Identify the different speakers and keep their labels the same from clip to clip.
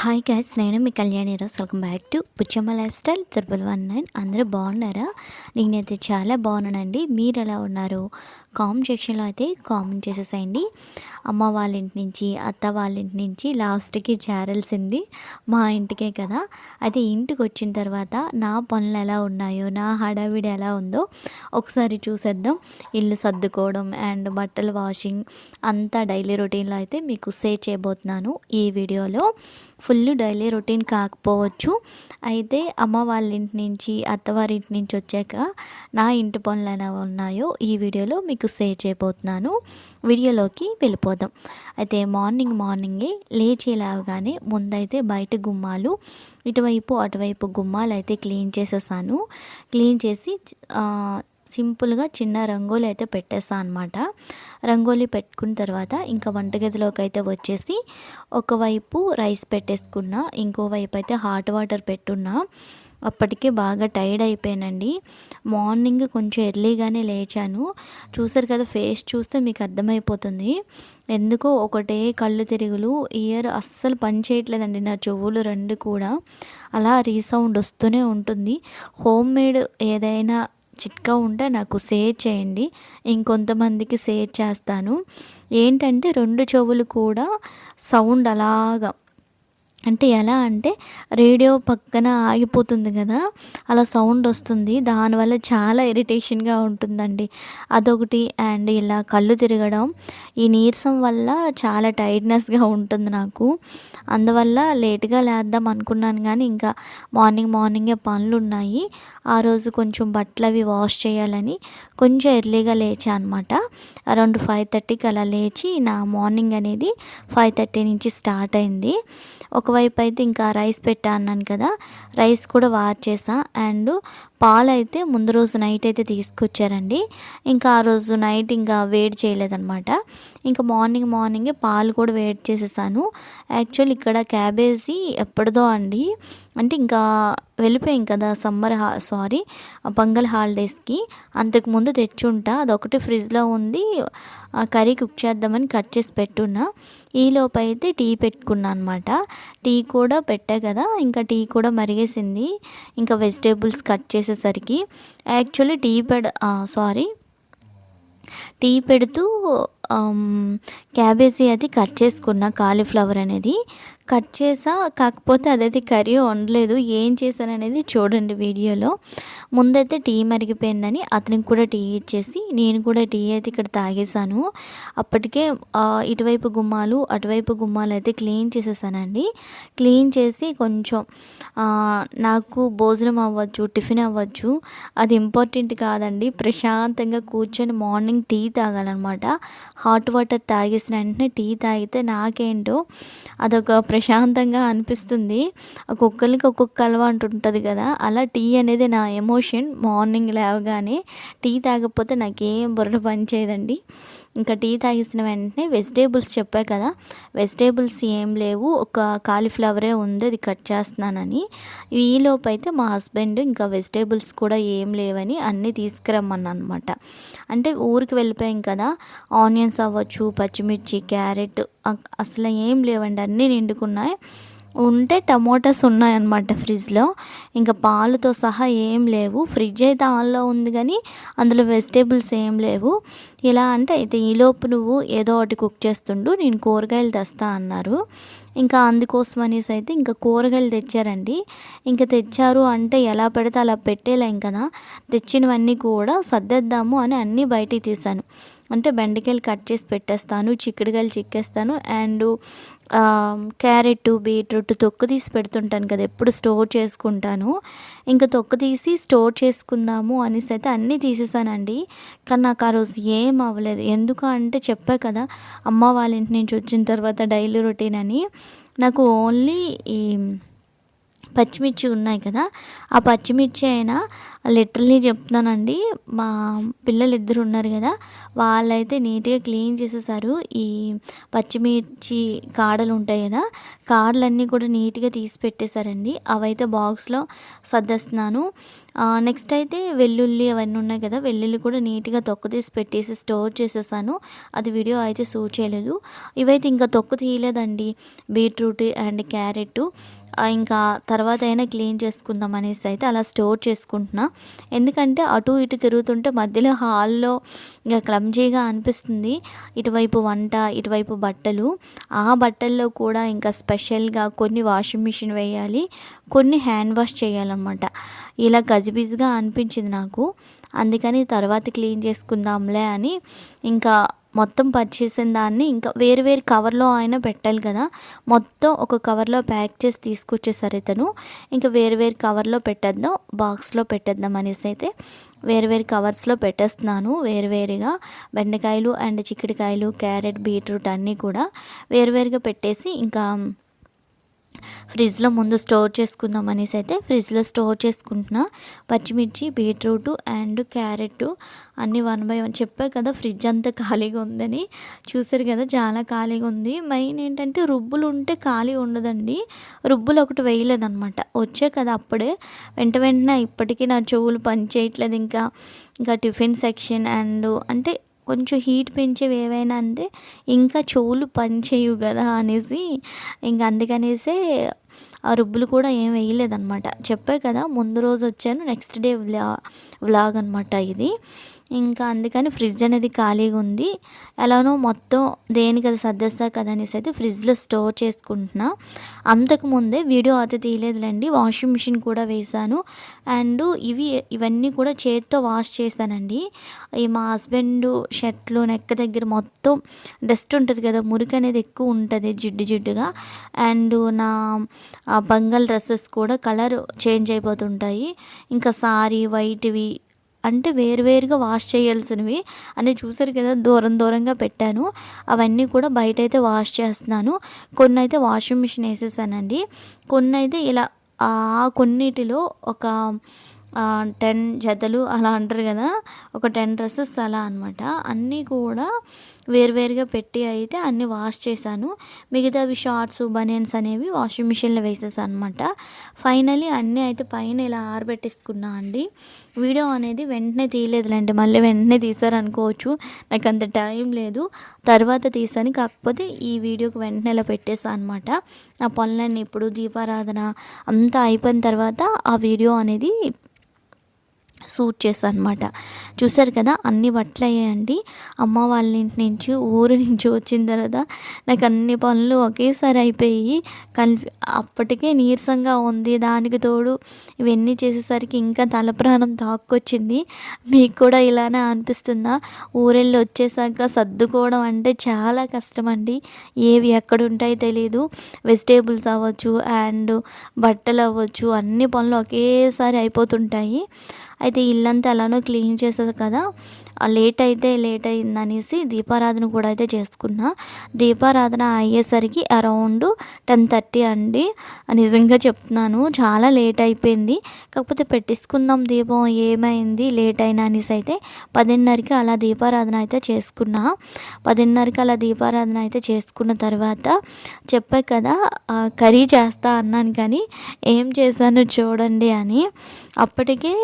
Speaker 1: Hi guys నేను మీ కళ్యాణి రోజు welcome back to Puchamma lifestyle triple one nine అందరూ బాగున్నారా? నేనైతే చాలా బాగున్నానండి. మీరు ఎలా ఉన్నారు? కామెంట్ సెక్షన్లో అయితే కామెంట్ చేసేసేయండి. అమ్మ వాళ్ళ ఇంటి నుంచి అత్త వాళ్ళ ఇంటి నుంచి లాస్ట్కి చేరాల్సింది మా ఇంటికే కదా. అయితే ఇంటికి వచ్చిన తర్వాత నా పనులు ఎలా ఉన్నాయో నా హడావిడి ఎలా ఉందో ఒకసారి చూసేద్దాం. ఇల్లు సర్దుకోవడం అండ్ బట్టలు వాషింగ్ అంతా డైలీ రొటీన్లో అయితే మీకు సేవ్ చేయబోతున్నాను ఈ వీడియోలో. ఫుల్ డైలీ రొటీన్ కాకపోవచ్చు. అయితే అమ్మ వాళ్ళ ఇంటి నుంచి అత్తవారింటి నుంచి వచ్చాక నా ఇంటి పనులు ఎలా ఉన్నాయో ఈ వీడియోలో మీకు షేర్ చేయబోతున్నాను. వీడియోలోకి వెళ్ళిపోదాం. అయితే మార్నింగ్ మార్నింగే లేచి లేవగానే ముందైతే బయట గుమ్మాలు ఇటువైపు అటువైపు గుమ్మాలు అయితే క్లీన్ చేసేసాను. క్లీన్ చేసి సింపుల్గా చిన్న రంగోలి అయితే పెట్టేస్తాను అనమాట రంగోలి పెట్టుకున్న తర్వాత ఇంకా వంటగదిలోకి అయితే వచ్చేసి ఒకవైపు రైస్ పెట్టేసుకున్నా ఇంకోవైపు అయితే హాట్ వాటర్ పెట్టున్నా. అప్పటికే బాగా టైర్డ్ అయిపోయానండి. మార్నింగ్ కొంచెం ఎర్లీగానే లేచాను. చూసారు కదా ఫేస్ చూస్తే మీకు అర్థమైపోతుంది. ఎందుకో ఒకటే కళ్ళు తిరుగులు ఇయర్ అస్సలు పనిచేయట్లేదండి నా చెవులు రెండు కూడా. అలా రీసౌండ్ వస్తూనే ఉంటుంది. హోమ్ మేడ్ ఏదైనా చిట్కా ఉంటే నాకు షేర్ చేయండి. ఇంకొంతమందికి షేర్ చేస్తాను. ఏంటంటే రెండు చెవులు కూడా సౌండ్ అలాగా అంటే ఎలా అంటే రేడియో పక్కన ఆగిపోతుంది కదా అలా సౌండ్ వస్తుంది. దానివల్ల చాలా ఇరిటేషన్గా ఉంటుందండి. అదొకటి అండ్ ఇలా కళ్ళు తిరగడం ఈ నీరసం వల్ల చాలా టైర్డ్నెస్గా ఉంటుంది నాకు. అందువల్ల లేట్గా లేద్దాం అనుకున్నాను కానీ ఇంకా మార్నింగ్ మార్నింగే పనులు ఉన్నాయి ఆ రోజు కొంచెం బట్టలు అవి వాష్ చేయాలని కొంచెం ఎర్లీగా లేచా అనమాట అరౌండ్ ఫైవ్ థర్టీకి అలా లేచి నా మార్నింగ్ అనేది ఫైవ్ థర్టీ నుంచి స్టార్ట్ అయింది. ఒకవైపు అయితే ఇంకా రైస్ పెట్టా అన్నాను కదా రైస్ కూడా వార్ చేసా. అండ్ పాలు అయితే ముందు రోజు నైట్ అయితే తీసుకొచ్చారండి. ఇంకా ఆ రోజు నైట్ ఇంకా వేడి చేయలేదన్నమాట. ఇంకా మార్నింగ్ మార్నింగే పాలు కూడా వేడి చేసేసాను. యాక్చువల్ ఇక్కడ క్యాబేజీ ఎప్పటిదో అండి. అంటే ఇంకా వెళ్ళిపోయాం కదా సమ్మర్ హా సారీ పొంగల్ హాలిడేస్కి అంతకుముందు తెచ్చుంటా. అదొకటి ఫ్రిడ్జ్లో ఉంది. ఆ కర్రీ కుక్ చేద్దామని కట్ చేసి పెట్టున్నా. ఈలోపు అయితే టీ పెట్టుకున్నా అనమాట టీ కూడా పెట్టా కదా ఇంకా టీ కూడా మరిగేసింది. ఇంకా వెజిటేబుల్స్ కట్ చేసేసరికి యాక్చువల్లీ టీ పెడ సారీ. టీ పెడుతూ క్యాబేజీ అది కట్ చేసుకున్న కాలీఫ్లవర్ అనేది. కట్ చేసా కాకపోతే అదైతే కర్రీ వండలేదు. ఏం చేశాను అనేది చూడండి వీడియోలో. ముందైతే టీ మరిగిపోయిందని అతనికి కూడా టీ ఇచ్చేసి నేను కూడా టీ అయితే ఇక్కడ తాగేసాను అప్పటికే ఇటువైపు గుమ్మాలు అటువైపు గుమ్మాలు అయితే క్లీన్ చేసేసానండి. క్లీన్ చేసి కొంచెం నాకు భోజనం అవ్వచ్చు టిఫిన్ అవ్వచ్చు అది ఇంపార్టెంట్ కాదండి. ప్రశాంతంగా కూర్చొని మార్నింగ్ టీ తాగాలన్నమాట. హాట్ వాటర్ తాగేసిన వెంటనే టీ తాగితే నాకేంటో అదొక ప్రశాంతంగా అనిపిస్తుంది. ఒక్కొక్కరికి ఒక్కొక్క అలవాటు ఉంటుంది కదా అలా టీ అనేది నా ఎమోషన్ మార్నింగ్ లేవగానే. టీ తాగకపోతే నాకేం బుర్ర పని చేయదండి. ఇంకా టీ తాగేసిన వెంటనే వెజిటేబుల్స్ చెప్పా కదా వెజిటేబుల్స్ ఏం లేవు ఒక కాలీఫ్లవరే ఉంది అది కట్ చేస్తున్నానని. ఈలోపు అయితే మా హస్బెండ్ ఇంకా వెజిటేబుల్స్ కూడా ఏం లేవని అన్నీ తీసుకురమ్మన్నా అనమాట అంటే ఊరికి వెళ్ళిపోయాం కదా ఆనియన్స్ అవ్వచ్చు పచ్చిమిర్చి క్యారెట్ అసలు ఏం లేవండి అన్నీ నిండుకున్నాయి. ఉంటే టమోటాస్ ఉన్నాయన్నమాట ఫ్రిడ్జ్లో. ఇంకా పాలుతో సహా ఏం లేవు. ఫ్రిడ్జ్ అయితే ఆన్లో ఉంది కానీ అందులో వెజిటేబుల్స్ ఏం లేవు. ఇలా అంటే అయితే ఈలోపు నువ్వు ఏదో ఒకటి కుక్ చేస్తుండు నేను కూరగాయలు తెస్తా అన్నారు. ఇంకా అందుకోసం అనేసి అయితే ఇంకా కూరగాయలు తెచ్చారండి. ఇంకా తెచ్చారు అంటే ఎలా పెడితే అలా పెట్టేలేం కదా. తెచ్చినవన్నీ కూడా సర్దేద్దాము అని అన్నీ బయటికి తీశాను. అంటే బెండకాయలు కట్ చేసి పెట్టేస్తాను చిక్కుడుకాయలు చిక్కేస్తాను అండ్ క్యారెట్ బీట్రూట్ తొక్కు తీసి పెడుతుంటాను కదా ఎప్పుడు స్టోర్ చేసుకుంటాను. ఇంకా తొక్కు తీసి స్టోర్ చేసుకుందాము అనేసి అయితే అన్నీ తీసేసానండి. కానీ నాకు ఆ రోజు ఏం ఏం అవ్వలేదు ఎందుకు అంటే చెప్పా కదా అమ్మ వాళ్ళ ఇంటి నుంచి వచ్చిన తర్వాత డైలీ రొటీన్ అని. నాకు ఓన్లీ ఈ పచ్చిమిర్చి ఉన్నాయి కదా ఆ పచ్చిమిర్చి అయినా లిటరలీ చెప్తున్నానండి. మా పిల్లలు ఇద్దరు ఉన్నారు కదా వాళ్ళైతే నీట్గా క్లీన్ చేసేసారు. ఈ పచ్చిమిర్చి కాడలు ఉంటాయి కదా కాడలన్నీ కూడా నీట్గా తీసి పెట్టేశారండి. అవైతే బాక్స్లో సర్దేస్తున్నాను. నెక్స్ట్ అయితే వెల్లుల్లి అవన్నీ ఉన్నాయి కదా వెల్లుల్లి కూడా నీట్గా తొక్క తీసి పెట్టేసి స్టోర్ చేసేసాను. అది వీడియో అయితే షూట్ చేయలేదు. ఇవైతే ఇంకా తొక్కు తీయలేదండి. బీట్రూట్ అండ్ క్యారెట్ ఇంకా తర్వాత అయినా క్లీన్ చేసుకుందాం అనేసి అయితే అలా స్టోర్ చేసుకుంటున్నా. ఎందుకంటే అటు ఇటు తిరుగుతుంటే మధ్యలో హాల్లో ఇంకా క్లమ్జీగా అనిపిస్తుంది. ఇటువైపు వంట ఇటువైపు బట్టలు. ఆ బట్టల్లో కూడా ఇంకా స్పెషల్గా కొన్ని వాషింగ్ మిషన్ వేయాలి కొన్ని హ్యాండ్ వాష్ చేయాలన్నమాట. ఇలా గజిబిజిగా అనిపించింది నాకు. అందుకని తర్వాత క్లీన్ చేసుకుందాంలే అని ఇంకా మొత్తం పర్చేసిన దాన్ని ఇంకా వేరు వేరు కవర్లో ఆయన పెట్టాలి కదా. మొత్తం ఒక కవర్లో ప్యాక్ చేసి తీసుకొచ్చేసారు ఇతను. ఇంకా వేరు వేరు కవర్లో పెట్టేద్దాం బాక్స్లో పెట్టేద్దాం అనేసి అయితే వేరు వేరు కవర్స్లో పెట్టేస్తున్నాను వేరువేరుగా బెండకాయలు అండ్ చిక్కుడుకాయలు క్యారెట్ బీట్రూట్ అన్నీ కూడా వేరువేరుగా పెట్టేసి ఇంకా ఫ్రిడ్జ్లో ముందు స్టోర్ చేసుకుందాం అనేసి అయితే ఫ్రిడ్జ్లో స్టోర్ చేసుకుంటున్నా. పచ్చిమిర్చి బీట్రూట్ అండ్ క్యారెట్ అన్నీ వన్ బై వన్. చెప్పా కదా ఫ్రిడ్జ్ అంతా ఖాళీగా ఉందని. చూసారు కదా చాలా ఖాళీగా ఉంది. మెయిన్ ఏంటంటే రుబ్బులు ఉంటే ఖాళీ ఉండదండి. రుబ్బులు ఒకటి వేయలేదనమాట వచ్చే కదా అప్పుడే. వెంట వెంటనే ఇప్పటికీ నా చెవులు పని చేయట్లేదు. ఇంకా ఇంకా టిఫిన్ సెక్షన్ అండ్ అంటే కొంచెం హీట్ పెంచేవి ఏవైనా అంటే ఇంకా చెవులు పనిచేయవు కదా అనేసి ఇంక అందుకనేసే ఆ రుబ్బులు కూడా ఏం వేయలేదన్నమాట. చెప్పే కదా ముందు రోజు వచ్చాను నెక్స్ట్ డే వ్లా వ్లాగ్ అనమాట ఇది. ఇంకా అందుకని ఫ్రిడ్జ్ అనేది ఖాళీగా ఉంది. ఎలానో మొత్తం దేనికి అది సర్దేస్తా కదా అనేసి అయితే ఫ్రిడ్జ్లో స్టోర్ చేసుకుంటున్నా. అంతకుముందే వీడియో అయితే తీయలేదులేండి వాషింగ్ మిషన్ కూడా వేశాను. అండ్ ఇవి ఇవన్నీ కూడా చేతితో వాష్ చేశానండి. ఈ మా హస్బెండ్ షర్ట్లు నెక్క దగ్గర మొత్తం డస్ట్ ఉంటుంది కదా మురికి అనేది ఎక్కువ ఉంటుంది జిడ్డు జిడ్డుగా. అండ్ నా బంగల్ డ్రెస్సెస్ కూడా కలర్ చేంజ్ అయిపోతుంటాయి. ఇంకా సారీ వైట్వి అంటే వేరువేరుగా వాష్ చేయాల్సినవి అని చూసారు కదా దూరం దూరంగా పెట్టాను. అవన్నీ కూడా బయట అయితే వాష్ చేస్తున్నాను. కొన్ని అయితే వాషింగ్ మిషన్ వేసేసానండి. కొన్ని అయితే ఇలా ఆ కొన్నిటిలో ఒక టెన్ జతలు అలా అంటారు కదా. ఒక టెన్ డ్రెస్సెస్ అలా అనమాట అన్నీ కూడా వేరువేరుగా పెట్టి అయితే అన్నీ వాష్ చేశాను. మిగతావి షార్ట్స్ బనియన్స్ అనేవి వాషింగ్ మిషన్లో వేసేసాను అనమాట ఫైనలీ అన్నీ అయితే పైన ఇలా ఆరబెట్టేసుకున్నా అండి. వీడియో అనేది వెంటనే తీయలేదులేండి. మళ్ళీ వెంటనే తీసారనుకోవచ్చు. నాకు అంత టైం లేదు. తర్వాత తీసాను. కాకపోతే ఈ వీడియోకి వెంటనే ఇలా పెట్టేసాను అనమాట నా పనులన్నీ ఇప్పుడు దీపారాధన అంతా అయిపోయిన తర్వాత ఆ వీడియో అనేది సూట్ చేస్తాను అనమాట చూసారు కదా అన్ని బట్టలు అయ్యాయండి అమ్మ వాళ్ళ ఇంటి నుంచి ఊరు నుంచి వచ్చిన తర్వాత నాకు అన్ని పనులు ఒకేసారి అయిపోయి కన్ఫ్యూ అప్పటికే నీరసంగా ఉంది. దానికి తోడు ఇవన్నీ చేసేసరికి ఇంకా తలప్రాణం దాక్కొచ్చింది. మీకు కూడా ఇలానే అనిపిస్తుందా? ఊరెళ్ళి వచ్చేసాక సర్దుకోవడం అంటే చాలా కష్టం అండి ఏవి ఎక్కడ ఉంటాయో తెలియదు వెజిటేబుల్స్ అవ్వచ్చు అండ్ బట్టలు అవ్వచ్చు అన్ని పనులు ఒకేసారి అయిపోతుంటాయి. అయితే ఇల్లంతా ఎలానో క్లీన్ చేసేది కదా. లేట్ అయితే లేట్ అయింది అనేసి దీపారాధన కూడా అయితే చేసుకున్నా. దీపారాధన అయ్యేసరికి అరౌండ్ టెన్ థర్టీ అండి. నిజంగా చెప్తున్నాను చాలా లేట్ అయిపోయింది. కాకపోతే పెట్టించుకుందాం దీపం ఏమైంది లేట్ అయినా అనేసి అయితే పదిన్నరకి అలా దీపారాధన అయితే చేసుకున్నా. పదిన్నరకి అలా దీపారాధన అయితే చేసుకున్న తర్వాత చెప్పా కదా కర్రీ చేస్తా అన్నాను కానీ ఏం చేశాను చూడండి అని. అప్పటికే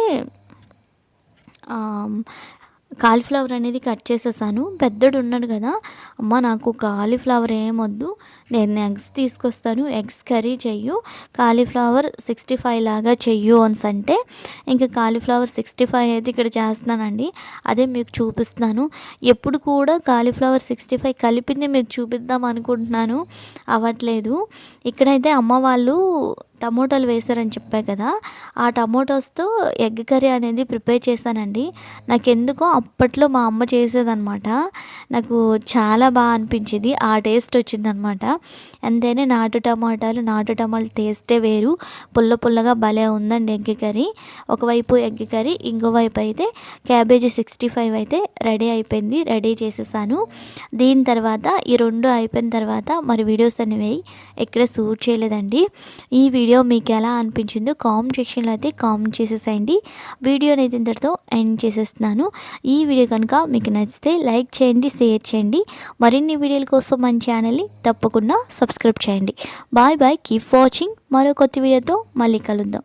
Speaker 1: కాలీఫ్లవర్ అనేది కట్ చేసేసాను. పెద్దడు ఉన్నాడు కదా. అమ్మ నాకు కాలీఫ్లవర్ ఏమొద్దు నేను ఎగ్స్ తీసుకొస్తాను. ఎగ్స్ కర్రీ చెయ్యు. కాలీఫ్లవర్ సిక్స్టీ ఫైవ్ లాగా చెయ్యు అని అంటే ఇంకా కాలీఫ్లవర్ సిక్స్టీ ఫైవ్ అయితే ఇక్కడ చేస్తున్నానండి. అదే మీకు చూపిస్తాను ఎప్పుడు కూడా కాలీఫ్లవర్ సిక్స్టీ ఫైవ్ కలిపింది మీకు చూపిద్దాం అనుకుంటున్నాను. అవ్వట్లేదు. ఇక్కడైతే అమ్మ వాళ్ళు టమోటాలు వేశారని చెప్పా కదా ఆ టమోటోస్తో ఎగ్ కర్రీ అనేది ప్రిపేర్ చేశానండి. నాకు ఎందుకో అప్పట్లో మా అమ్మ చేసేదనమాట నాకు చాలా బాగా అనిపించింది ఆ టేస్ట్ వచ్చిందనమాట అంతేనే నాటు టమాటాలు నాటు టమాటాలు టేస్టే వేరు. పుల్ల పుల్లగా భలే ఉందండి ఎగ్ కర్రీ. ఒకవైపు ఎగ్ కర్రీ ఇంకోవైపు అయితే క్యాబేజీ సిక్స్టీ ఫైవ్ అయితే రెడీ అయిపోయింది రెడీ చేసేసాను. దీని తర్వాత ఈ రెండు అయిపోయిన తర్వాత మరి వీడియోస్ అనేవి ఎక్కడ షూట్ చేయలేదండి. ఈ వీడియో వీడియో మీకు ఎలా అనిపించిందో కామెంట్ సెక్షన్లో అయితే కామెంట్ చేసేసేయండి. వీడియోని అయితే ఇంతటితో ఎండ్ చేసేస్తున్నాను. ఈ వీడియో కనుక మీకు నచ్చితే లైక్ చేయండి షేర్ చేయండి. మరిన్ని వీడియోల కోసం మన ఛానల్ని తప్పకుండా సబ్స్క్రైబ్ చేయండి. Bye bye keep watching. మరో కొత్త వీడియోతో మళ్ళీ కలుద్దాం.